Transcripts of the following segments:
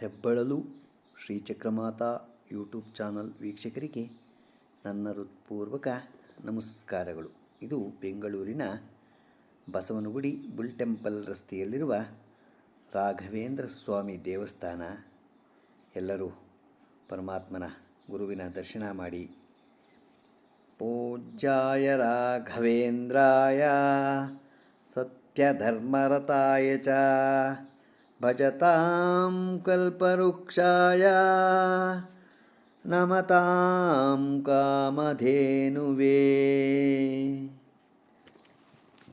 ಹೆಬ್ಬಳಲು ಶ್ರೀಚಕ್ರಮಾತಾ YouTube channel ವೀಕ್ಷಕರಿಗೆ ನನ್ನ ಹೃತ್ಪೂರ್ವಕ ನಮಸ್ಕಾರಗಳು. ಇದು ಬೆಂಗಳೂರಿನ ಬಸವನಗುಡಿ ಬುಲ್ ಟೆಂಪಲ್ ರಸ್ತೆಯಲ್ಲಿರುವ ರಾಘವೇಂದ್ರ ಸ್ವಾಮಿ ದೇವಸ್ಥಾನ. ಎಲ್ಲರೂ ಪರಮಾತ್ಮನ ಗುರುವಿನ ದರ್ಶನ ಮಾಡಿ. ಪೂಜ್ಯಾಯ ರಾಘವೇಂದ್ರಾಯ, ಸತ್ಯಧರ್ಮರತಾಯ ಚ. भजतां कल्पवृक्षाय नमतां कामधेनुवे।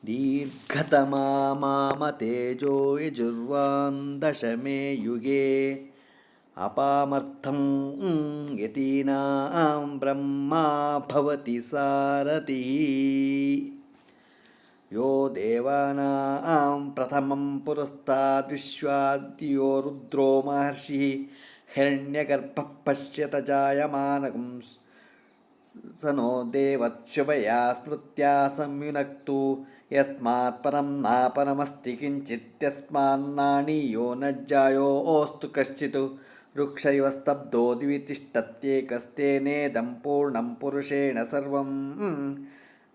दीर्घतमा मामतेजो यजुर्वां दशमे युगे अपामर्थं यतीनां ब्रह्मा भवति सारथिः। यो देवानां प्रथमं पुरस्ताद्विश्वाद्यो रुद्रो महर्षिः हिरण्यगर्भः पश्यत जायमानकं स नो देवच्छुभया स्मृत्या संयुनक्तु यस्मात् परं नापरमस्ति किञ्चित्यस्मान्नाणीयो न जायोऽस्तु कश्चित् वृक्षैव स्तब्धो दिवि तिष्ठत्येकस्तेनेदं पूर्णं पुरुषेण सर्वम्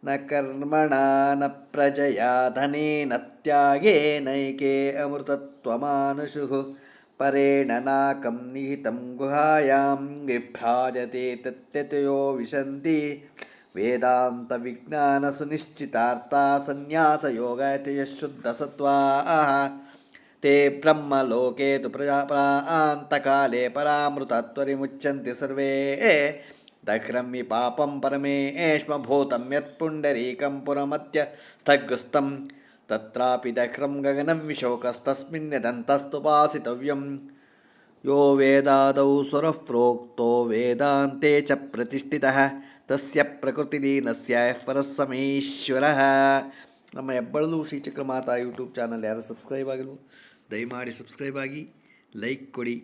न कर्मणा न प्रजया धनेन त्यागेनैके अमृतत्वमानुषुः। परेण नाकं निहितं गुहायां विभ्राजते तत्यतयो विशन्ति। वेदान्तविज्ञानसुनिश्चितार्था सन्न्यासयोगयतयः शुद्धसत्त्वाः ते ब्रह्मलोके तु प्रजापरान्तकाले परामृतत्वरिमुच्यन्ति सर्वे दघ्रं हि पापं परमेष्मभूतं यत्पुण्डरीकं पुरमत्य स्थगुस्तं तत्रापि दघ्रं गगनं विशोकस्तस्मिन् यदन्तस्तुपासितव्यं यो वेदादौ स्वरः प्रोक्तो वेदान्ते च प्रतिष्ठितः तस्य ಪ್ರಕೃತಿಲೀನಸ್ಯ ಪರಸ್ಸಮೇಶ್ವರಃ ನಮ್ಮ ಹೆಬ್ಬಳಲು ಶ್ರೀಚಕ್ರ ಮಾತಾ ಯೂಟ್ಯೂಬ್ ಚಾನಲ್ ಯಾರು ಸಬ್ಸ್ಕ್ರೈಬ್ ಆಗಿಲ್ವೋ ದಯಮಾಡಿ ಸಬ್ಸ್ಕ್ರೈಬ್ ಆಗಿ ಲೈಕ್ ಕೊಡಿ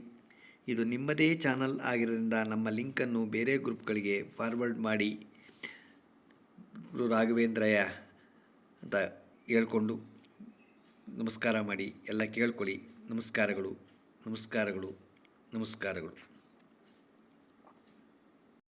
ಇದು ನಿಮ್ಮದೇ ಚಾನಲ್ ಆಗಿರೋದ್ರಿಂದ ನಮ್ಮ ಲಿಂಕನ್ನು ಬೇರೆ ಗ್ರೂಪ್ಗಳಿಗೆ ಫಾರ್ವರ್ಡ್ ಮಾಡಿ ಗುರು ರಾಘವೇಂದ್ರಯ್ಯ ಅಂತ ಹೇಳ್ಕೊಂಡು ನಮಸ್ಕಾರ ಮಾಡಿ ಎಲ್ಲ ಕೇಳ್ಕೊಳ್ಳಿ. ನಮಸ್ಕಾರಗಳು. ನಮಸ್ಕಾರಗಳು. ನಮಸ್ಕಾರಗಳು.